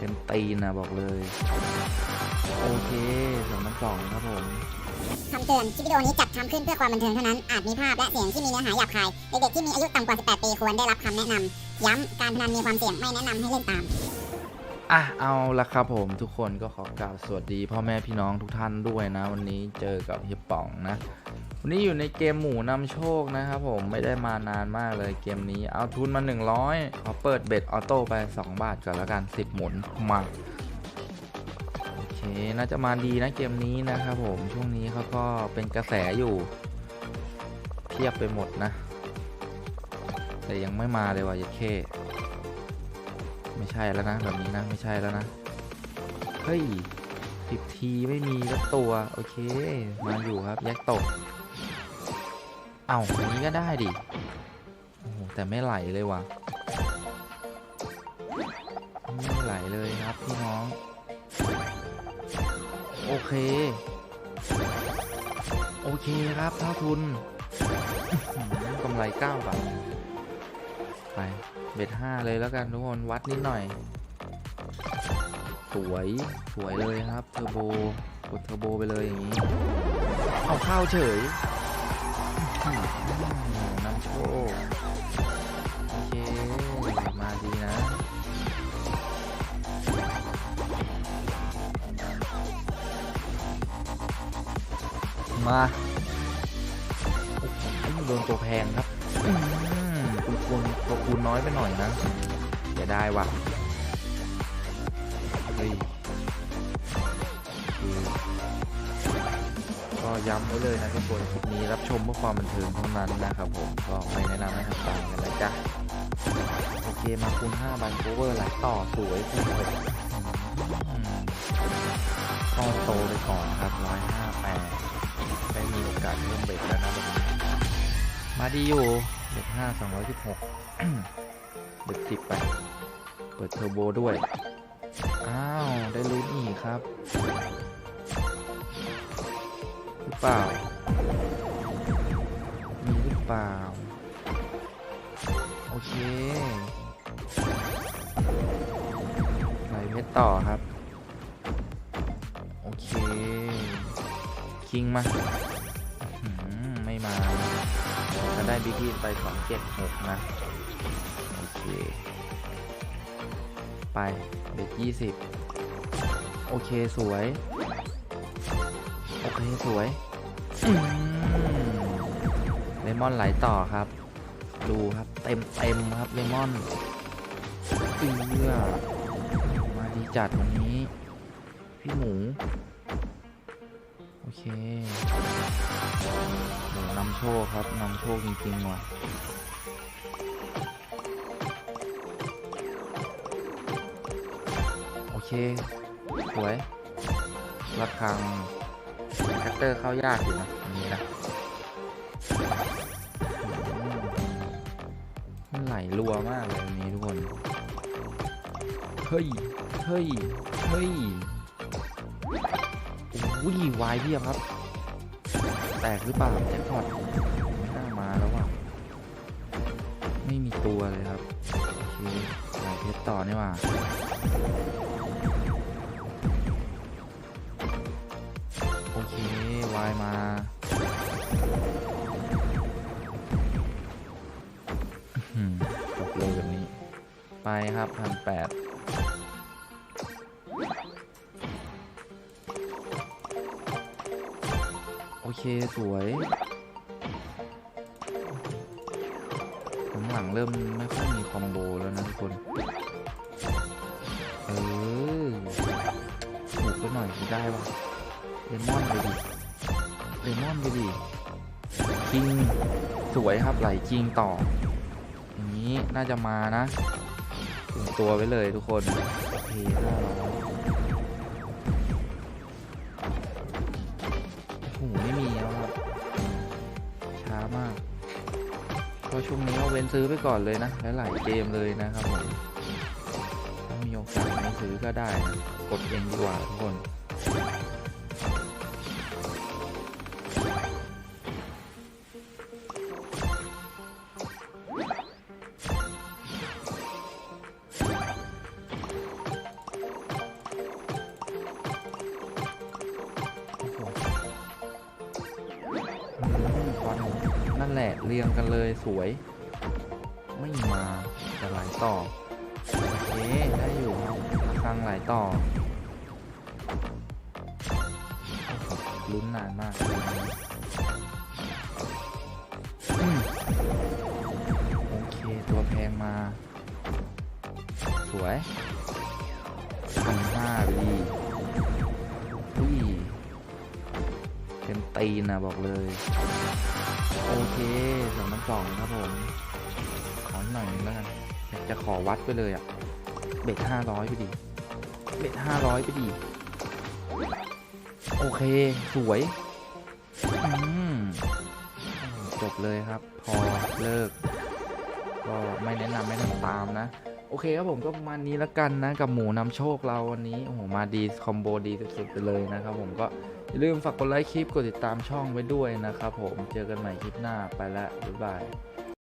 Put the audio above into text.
เต็มตีนนะบอกเลย โอเคสองน้ำสองครับผมคำเตือน คลิปวิดีโอนี้จัดทำขึ้นเพื่อความบันเทิงเท่านั้น อาจมีภาพและเสียงที่มีเนื้อหาหยาบคาย เด็กๆที่มีอายุต่ำกว่า 18 ปีควรได้รับคำแนะนำ ย้ำ การพนันมีความเสี่ยง ไม่แนะนำให้เล่นตาม อะ เอาละครับผมทุกคนก็ขอกล่าวสวัสดี พ่อแม่พี่น้องทุกท่านด้วยนะ วันนี้เจอกับเฮียป๋องนะ วันนี้อยู่ในเกมหมูนำโชคนะครับผมไม่ได้มานานมากเลยเกมนี้เอาทุนมา 100ขอเปิดเบ็ดออโต้ไป 2 บาทก่อนแล้วกัน 10 หมุนมาโอเคน่าจะมาดีนะเกมนี้นะครับผมช่วงนี้เขาก็เป็นกระแสอยู่เทียบไปหมดนะ แต่ยังไม่มาเลยว่ะยัดเข้ไม่ใช่แล้วนะแบบนี้นะไม่ใช่แล้วนะเฮ้ยสิบทีไม่มีสักตัว โอเค มาอยู่ครับแยกตก เอาอันนี้ก็ได้ดิ โอ้โห แต่ไม่ไหลเลยว่ะ ไม่ไหลเลยครับพี่น้อง โอเค โอเคครับเท่าทุนกำไรเก้าบาทไป เบ็ดห้าเลยแล้วกันทุกคน วัดนิดหน่อย สวย สวยเลยครับ เทอร์โบ กดเทอร์โบไปเลยอย่างนี้ เอาเข้าเฉย นำโชคโอเค มาดีนะ มาโอ้โหโดนตัวแพงครับอืมคุณควรตัวคูณน้อยไปหน่อยนะเสียดายว่ะเฮ้ย ก็ย้ำไว้เลยนะทุกคนคลิปนี้รับชมเพื่อความบันเทิงเท่านั้นนะครับผมก็ไม่แนะนำให้ทำตามกันนะจ๊ะโอเคมาคูณ5ใบโคเวอร์ไหลต่อสวยคูณ6อืมก็โตไปก่อนครับ158ได้มีโอกาสเพิ่มเบรกแล้วนะแบบนี้มาดีอยู่เด็กห้าสองร้อยสิบหกเด็กสิบไปเปิดเทอร์โบด้วย อ้าว ได้ลุ้นอีกครับ เปล่า มีหรือเปล่า โอเคไหลเพชรต่อครับ โอเค คิงมาอื้อหือไม่มาถ้าได้บิ๊กไปสองเจ็ดหกนะ โอเค ไปเด็กยี่สิบโอเค สวย โอเค สวย เลมอนไหลต่อครับ ดูครับเต็มเต็มครับเลมอนเอื้อมาดีจัดวันนี้ พี่หมู โอเคโหนำโชคครับนำโชคจริงๆว่ะโอเค สวยระคัง แคตเตอร์เข้ายากอยู่นะนี้นะมันไหลรัวมากเลยนี้ทุกคน เฮ้ย เฮ้ย เฮ้ยอุ้ยวายเพียบครับ แตกหรือเปล่าแจ็คพอตไม่น่ามาแล้วว่ะ ไม่มีตัวเลยครับโอเคไหลเพชรต่อนี่ว่าายมาอื้อหือจบเลยแบบนี้ ไปครับพันแปดโอเค สวยหลังเริ่มไม่ค่อยมีคอมโบแล้วนะทุกคน เออถูกไปหน่อยได้ว่ะเลมอน ดิเลมอนไปดิจิงสวยครับไหลจิงต่อ อย่างนี้น่าจะมานะถึงตัวไว้เลยทุกคนโอเคห้าร้อยโอ้โหไม่มีแล้วครับช้ามากก็ช่วงนี้เอาเว้นซื้อไปก่อนเลยนะหลายเกมเลยนะครับผมถ้ามีโอกาสไม่ซื้อก็ได้กดเองดีกว่าทุกคน แหละเรียงกันเลยสวย ไม่มาจะไหลต่อโอเคได้อยู่กลางไหลต่อลุ้นนานมากโอเคตัวแพงมา สวยพันห้าไปดีอุ้เต็มตีนนะบอกเลย โอเคสองพันสองครับผม ขอหน่อยนึงแล้วกันอยากจะขอวัดไปเลยอะเบ็ดห้าร้อยไปดิเบ็ดห้าร้อยไปดิโอเค สวยจบเลยครับ พอเลิก ก็ไม่แนะนำไม่ต้องตามนะ โอเคครับผมก็ประมาณนี้แล้วกันนะ กับหมูนำโชคเราวันนี้ โอ้โห มาดี คอมโบดีสุดๆไปเลยนะครับผมก็อย่าลืมฝากกดไลค์คลิป กดติดตามช่องไว้ด้วยนะครับผมเจอกันใหม่คลิปหน้าไปละบ๊ายบาย